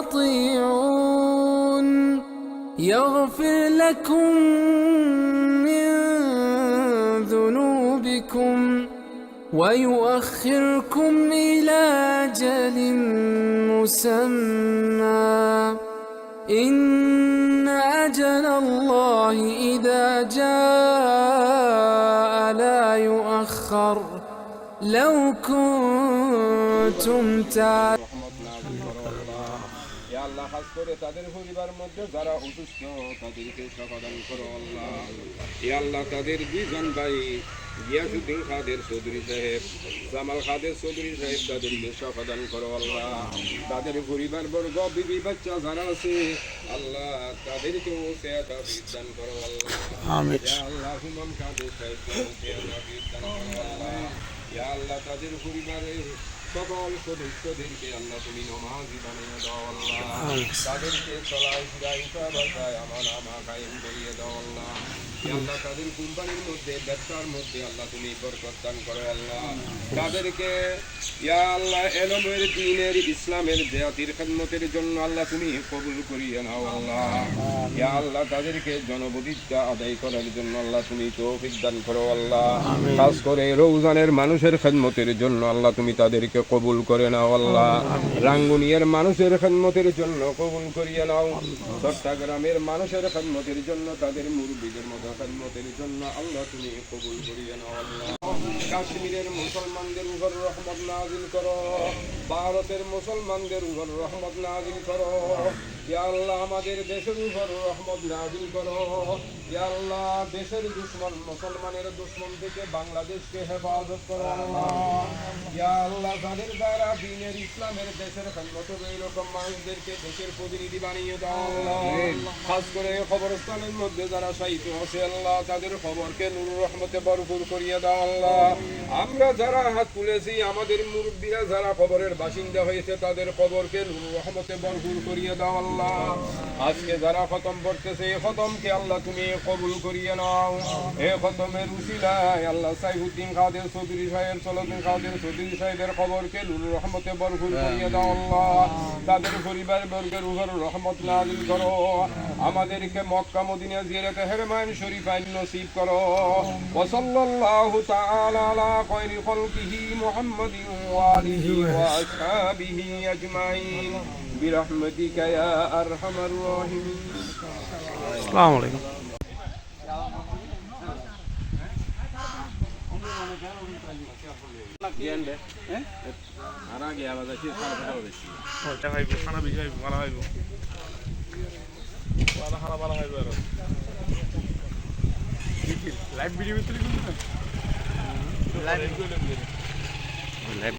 وأطيعون يغفر لكم من ذنوبكم ويؤخركم إلى أجل مسمى. إن أجل الله إذا جاء لا يؤخر. لو كنتم تعلمون. আল্লাহ খাস করে তাদের পরিবার মধ্যে যারা অসুস্থ তাদেরকে সমাধান করো আল্লাহ। ইয়া আল্লাহ তাদের দুইজন ভাই গিয়াসুদ্দিন খাদের চৌধুরী সাহেব জামাল খাদের চৌধুরী সাহেব তাদেরকে সমাধান করো আল্লাহ। তাদের পরিবার বর্গ বিবি বাচ্চা যারা আছে আল্লাহ তাদেরকেও সেটা বিধান করো আল্লাহ। আল্লাহ হুমান খাদের সাহেবকেও সেটা বিধান করো আল্লাহ। ইয়া আল্লাহ তাদের পরিবারের সকল সদস্যদেরকে আল্লাহ তুমি তাদেরকে চলায় ফিরাই বাসায় আমার আমা কায়েম করিয়ে দাও আল্লাহ তাদের কোম্পানির মধ্যে ব্যবসার মধ্যে আল্লাহ তুমি বরকত দান করো আল্লাহ। তাদেরকে ইয়া আল্লাহ এলমের দিনের ইসলামের জাতির খেদমতের জন্য আল্লাহ তুমি কবুল করিয়ে নাও আল্লাহ। ইয়া আল্লাহ তাদেরকে জনবদিতা আদায় করার জন্য আল্লাহ তুমি তৌফিক দান করো আল্লাহ। খাস করে রৌজানের মানুষের খেদমতের জন্য আল্লাহ তুমি তাদেরকে কবুল করে নাও আল্লাহ। রাঙ্গুনিয়ার মানুষের খেদমতের জন্য কবুল করিয়ে নাও। চট্টগ্রামের মানুষের খেদমতের জন্য তাদের মুরব্বীদের মতো খেদমতের জন্য আল্লাহ তুমি কবুল করিয়ে নাও আল্লাহ কাশ্মীরের মুসলমানদের উপর রহমত নাজিল করো, ভারতের মুসলমানদের উপর রহমত নাজিল করো। আল্লাহ আমাদের দেশের উপর রহমত নাজিল করো। ইয়া আল্লাহ দেশের দুশ্মন মুসলমানের দুশ্মন থেকে বাংলাদেশকে হেফাজত করো। আল্লাহ ইয়া আল্লাহ যাদের দ্বারা দিনের ইসলামের দেশের খেদমত হবে এরকম মানুষদেরকে দেশের প্রতিনিধি বানিয়ে দাও। খাস করে খবরস্থানের মধ্যে যারা সাহিত্য আছে আল্লাহ তাদের খবরকে নুর রহমতে ভরপুর করিয়ে দাও আল্লাহ। আমরা যারা হাত তুলেছি আমাদের মুরব্বীরা যারা খবরের বাসিন্দা হয়েছে তাদের খবরকে নুর রহমতে ভরপুর করিয়ে দাও আল্লাহ। Allah. আজকে যারা খতম পড়তেছে এই খতমকে আল্লাহ তুমি কবুল করিয়ে নাও এ খতমের উসিলায় আল্লাহ সাইফুদ্দিন খাদের চৌধুরী সাহেব সলুদ্দিন খাদের চৌধুরী সাহেবের খবরকে নুর রহমতে ভরপুর করিয়ে দাও আল্লাহ তাদের পরিবার বর্গের উপর রহমত নাজিল করো আমাদেরকে মক্কা মদিনা জিয়ারতে হেরমান শরীফ আইন নসিব করো ওসল্লাল্লাহু তাআলা আলা খায়রি খালকিহি মুহাম্মাদিন ওয়া আলিহি ওয়া আসহাবিহি আজমাইন برحمتك يا أرحم الراحمين আসসালামু আলাইকুম লাইভ ভিডিও লাইভ